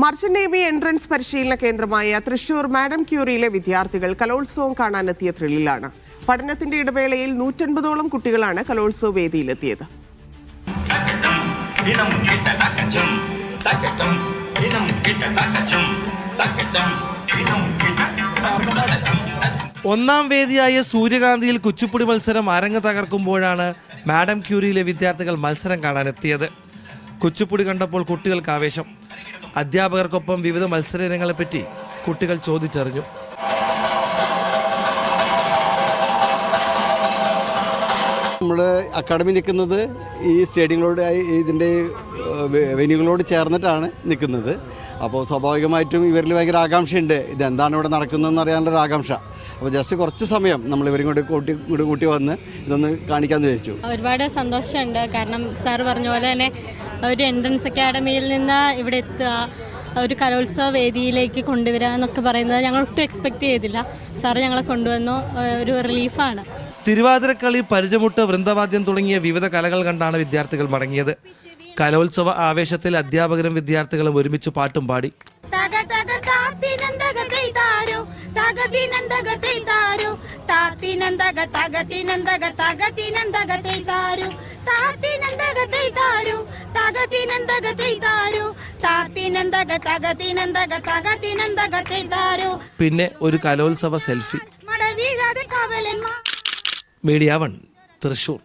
Merchant navy entrance പരിശീലന കേന്ദ്രമായ Thrissur madam ക്യൂറിയിലെ വിദ്യാർത്ഥികൾ കലോത്സവം കാണാനെത്തിയ ത്രില്ലിലാണ് പഠനത്തിന്റെ ഇടവേളയിൽ നൂറ്റൻപതോളം കുട്ടികളാണ് കലോത്സവ വേദിയിലെത്തിയത്. ഒന്നാം വേദിയായ സൂര്യകാന്തിയിൽ കുച്ചിപ്പുടി മത്സരം അരങ്ങ് തകർക്കുമ്പോഴാണ് മാഡം ക്യൂരിയിലെ വിദ്യാർത്ഥികൾ മത്സരം കാണാനെത്തിയത്. കുച്ചിപ്പുടി കണ്ടപ്പോൾ കുട്ടികൾക്ക് ആവേശം. അധ്യാപകർക്കൊപ്പം വിവിധ മത്സര ഇനങ്ങളെപ്പറ്റി കുട്ടികൾ ചോദിച്ചറിഞ്ഞു. നമ്മുടെ അക്കാഡമി നിൽക്കുന്നത് ഈ സ്റ്റേഡിയങ്ങളോട് ഇതിന്റെ വെന്യൂകളോട് ചേർന്നിട്ടാണ് നിൽക്കുന്നത്. അപ്പോൾ സ്വാഭാവികമായിട്ടും ഇവരിൽ ഭയങ്കര ആകാംക്ഷയുണ്ട്. ഇതെന്താണ് ഇവിടെ നടക്കുന്നതെന്ന് അറിയാനുള്ളൊരു ആകാംക്ഷ. അപ്പോൾ ജസ്റ്റ് കുറച്ച് സമയം നമ്മൾ ഇവരും കൂടി കൂട്ടി ഇങ്ങോട്ട് കൂട്ടി വന്ന് ഇതൊന്ന് കാണിക്കാമെന്ന് വിചാരിച്ചു. ഒരുപാട് സന്തോഷമുണ്ട്. കാരണം സാർ പറഞ്ഞ പോലെ തന്നെ ഒരു എൻട്രൻസ് അക്കാഡമിയിൽ നിന്ന് ഇവിടെ എത്തുക ഒരു കലോത്സവ വേദിയിലേക്ക് കൊണ്ടുവരിക എന്നൊക്കെ പറയുന്നത് ഞങ്ങൾ ഒട്ടും എക്സ്പെക്റ്റ് ചെയ്തില്ല. സാറ് ഞങ്ങളെ കൊണ്ടുവന്നു. ഒരു റിലീഫാണ് തിരുവാതിരക്കളി പരിചമുട്ട് വൃന്ദവാദ്യം തുടങ്ങിയ വിവിധ കലകൾ കണ്ടാണ് വിദ്യാർത്ഥികൾ മടങ്ങിയത്. കലോത്സവ ആവേശത്തിൽ അധ്യാപകരും വിദ്യാർത്ഥികളും ഒരുമിച്ച് പാട്ടും പാടി. തൈതാരോ താത്തിനന്തക പിന്നെ ഒരു കലോത്സവ സെൽഫി. മട വീഴാതെ കാവലന്മാർ മീഡിയ വൺ തൃശൂർ.